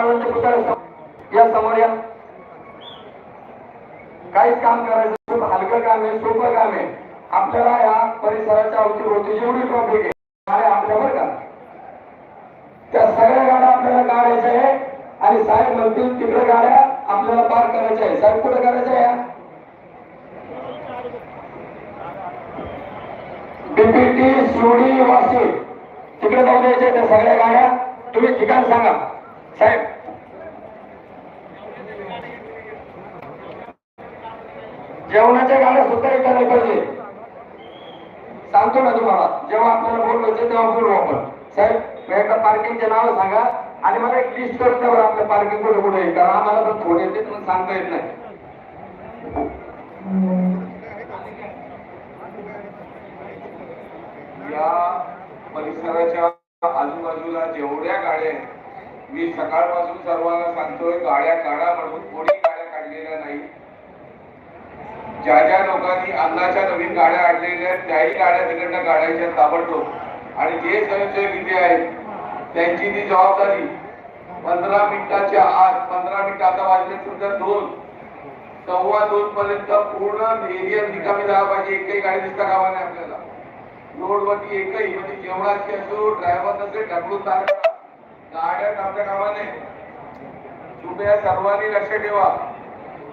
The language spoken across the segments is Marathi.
महाराजांच्या पुतळ्या या समोर या. काहीच काम करायचं खूप हलकं काम आहे सोपं काम आहे. आपल्याला या परिसराच्या अवतीभोवती जेवढी ट्रॉफिक आहे गाड्या आपल्या बरं का. त्या सगळ्या गाड्या आपल्याला काढायच्या आहे. आणि साहेब म्हणतील तिकडे गाड्या आपल्याला पार करायच्या आहे. साहेब कुठे करायच्या आहे बीपीटी शिवडी वाशी तिकडे जाऊ द्यायच्या त्या सगळ्या गाड्या. तुम्ही ठिकाण सांगा. साहेब जेवणाच्या गाड्या सुद्धा इकडे पाहिजे. सांगतो ना तुम्हाला जेव्हा आपल्याला बोलवायचं तेव्हा बोलू आपण. साहेब एकदा पार्किंगचे नाव सांगा आणि मला एक लिस्ट करून द्या आपलं पार्किंग कुठे कुठे कारण आम्हाला पण फोन येते पण सांगता येत नाही या परिसराच्या आजूबाजूला जेवढ्या गाड्या आहेत मी सकाळपासून सर्वांना सांगतोय गाड्या काढा म्हणून कोणी गाड्या काढलेल्या नाही. ज्या ज्या लोकांनी अन्नाच्या नवीन गाड्या आणलेल्या त्याही गाड्या तिकडनं काढायच्या ताबडतोब. आणि जे स्वयंसेवक इथे आहेत त्यांची ती जबाबदारी पंधरा मिनिटाच्या आत पंधरा मिनिट आता वाजले सुद्धा दोन सव्वा दोन पर्यंत पूर्ण एरिया निकामी झाला पाहिजे एकही गाडी दिसता कामा नाही आपल्याला. रोडवरती एकही म्हणजे जेवणाची असो ड्रायव्हर नसेल ढकलून गाड्या थांबल्या कामा नये. कृपया सर्वांनी लक्ष ठेवा.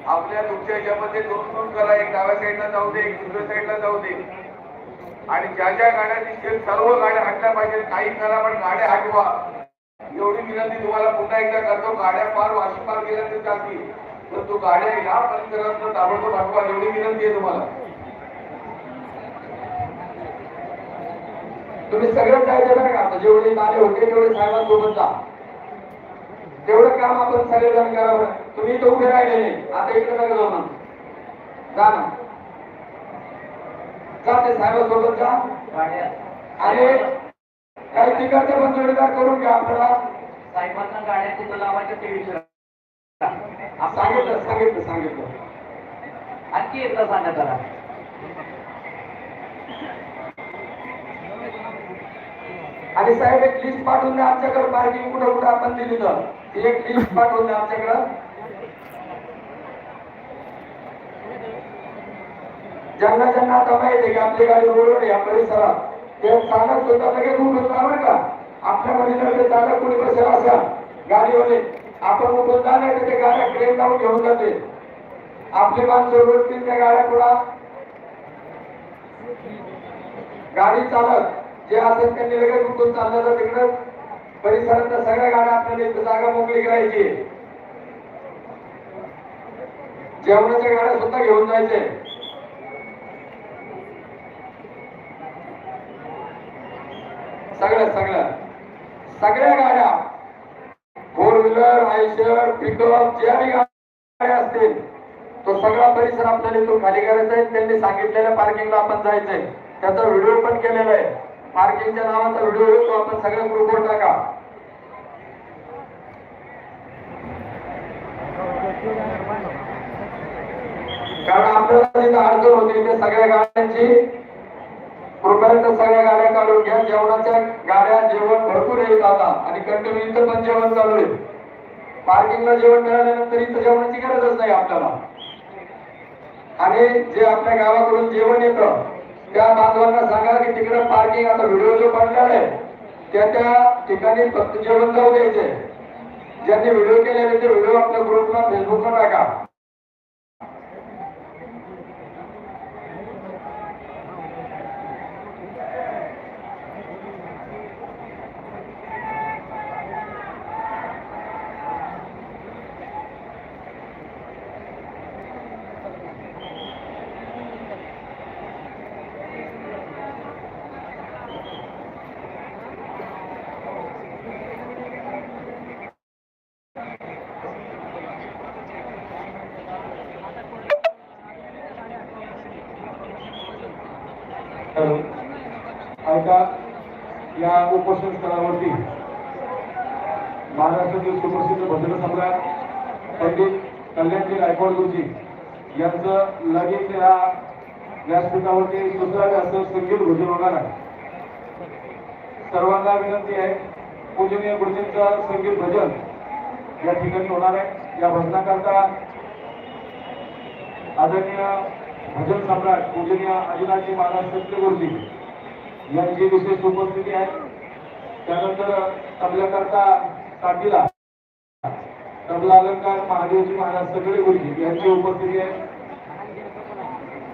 आपल्या तुमच्या याच्यामध्ये दोन दोन करा. एक डाव्या साईडला जाऊ दे एक दुसऱ्या साईडला जाऊ दे. आणि ज्या ज्या गाड्या दिसतील सर्व गाड्या हटल्या पाहिजे काही करा पण गाड्या हटवा. एवढी विनंती तुम्हाला पुन्हा एकदा करतो. गाड्या फार वाशी पार गेल्या तर चालतील. पण तो गाड्या या परिसरात ताबडतोब हटवा. एवढी विनंती आहे तुम्हाला. तुम्ही सगळं जायचं बरं का आता जेवढे नाले होते तेवढे साहेबांसोबत जा. तेवढं काम आपण सगळेजण करावं तुम्ही इथं उभे राहिले नाही आता इकडे नका जाऊ ना जा ना. जा ते साहेबांसोबत जा. आणि काही तिकडचे पण जोडीदार करून घ्या आपल्याला. साहेबांना गाड्या तिथं लावायच्या ते विचार. सांगितलं सांगितलं सांगितलं. आणखी एकदा सांगा जरा. आणि साहेब एक लिस्ट पाठवून द्या. आमच्याकडे पार्किंग कुठं कुठं आपण दिली तर. ती एक लिस्ट पाठवून द्या आमच्याकडं ज्यांना ज्यांना आता माहिती आहे की आपली गाडी रोडवर या परिसरात ते चालक सुद्धा लगेच उठून बरं का. आपल्या मध्ये चालक कोणी बसेल असा गाडीवाले आपण उठून जा नाही तर ते गाड्या क्रेन लावून घेऊन जाते आपली माणसं ओळखतील त्या गाड्या पुढा. गाडी चालक जे असेल त्यांनी लगेच उठून चाललं तर परिसरातल्या सगळ्या गाड्या आपल्याला इथं जागा मोकळी करायची. जेवणाच्या गाड्या सुद्धा घेऊन जायचे. सगळ्या सगळ्या सगळ्या गाड्या. फोर व्हीलर आयशर पिकअप ज्या बी गाड्या असतील तो सगळा परिसर आपल्याला इथून खाली करायचा आहे. त्यांनी सांगितलेल्या पार्किंगला आपण जायचंय. त्याचा व्हिडिओ पण केलेला आहे. पार्किंगच्या नावाचा व्हिडिओ तो आपण सगळ्या ग्रुपवर टाका. कारण आपल्याला तिथं अडचण होती त्या सगळ्या गाड्यांची कृपया सगळ्या गाड्या काढून घ्या. जेवणाच्या गाड्या जेवण भरपूर येत आता आणि कंटिन्यू इथं पण जेवण चालू आहे. पार्किंगला जेवण मिळाल्यानंतर इथं जेवणाची गरजच नाही आपल्याला. आणि जे आपल्या गावाकडून जेवण येतं त्या बांधवांना सांगा की तिकडे पार्किंग आता व्हिडिओ जो बनलेला आहे त्या त्या ठिकाणी जेवण जाऊ द्यायचे. ज्यांनी व्हिडिओ केलेले ते व्हिडिओ आपल्या ग्रुपला फेसबुकला टाका. तर ऐका या उपोषण महाराष्ट्रातील सुप्रसिद्ध भजन सम्राट पंडित कल्याणजी गायकवाड गुरुजी यांचं लगेच या व्यासपीठावरती सुद्धा असं संगीत भजन होणार आहे. सर्वांना विनंती आहे पूजनीय गुरुजींचं संगीत भजन या ठिकाणी होणार आहे. या भजनाकरता आदरणीय भजन सम्राट पूजनीय अजिनाजी महाराज सत्यगुरुजी यांची विशेष उपस्थिती आहे. त्यानंतर तबल्याकरता काठीला तबला अलंकार महादेवजी महाराज सगळे गुरुजी यांची उपस्थिती आहे.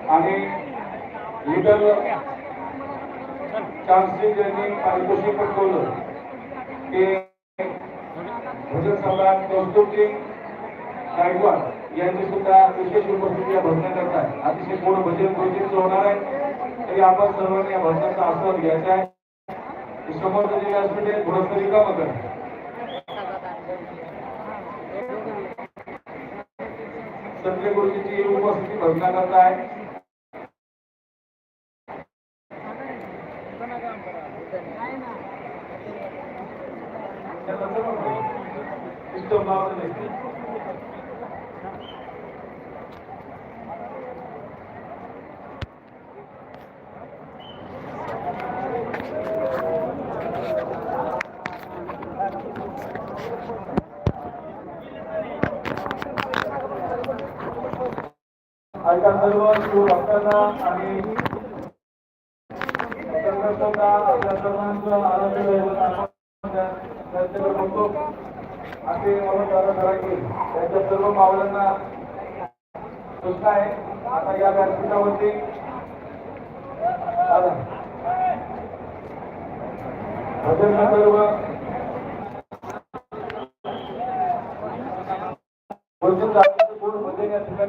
आणि लिडर चान्सलिंग यांनी पारितोषिक पटकवलं ते भजन सम्राट कौस्तुभजी गायकवाड यांची सुद्धा विशेष उपस्थिती या भजनाकरता आहे अतिशय पूर्ण भजन गुरुजींचं होणार आहे. तरी आपण सर्वांनी या भजनाचा आस्वाद घ्यायचा आहे. समोरचं जे व्यासपीठ आहे थोडंसं रिकामं करा. संजय गुरुजीची उपस्थिती भजनाकरता आहे. सिस्टम लावलं नाही आता सर्व शिवभक्तांना आणि आपल्या सर्वांचं आरोग्य करतो आपण त्या- त्यांच्याकडे बघतो की दादा त्यांच्या सर्व मावळ्यांना सूचना आहे आता या व्यासपीठावरती आला. सर्व भजन या ठिकाणी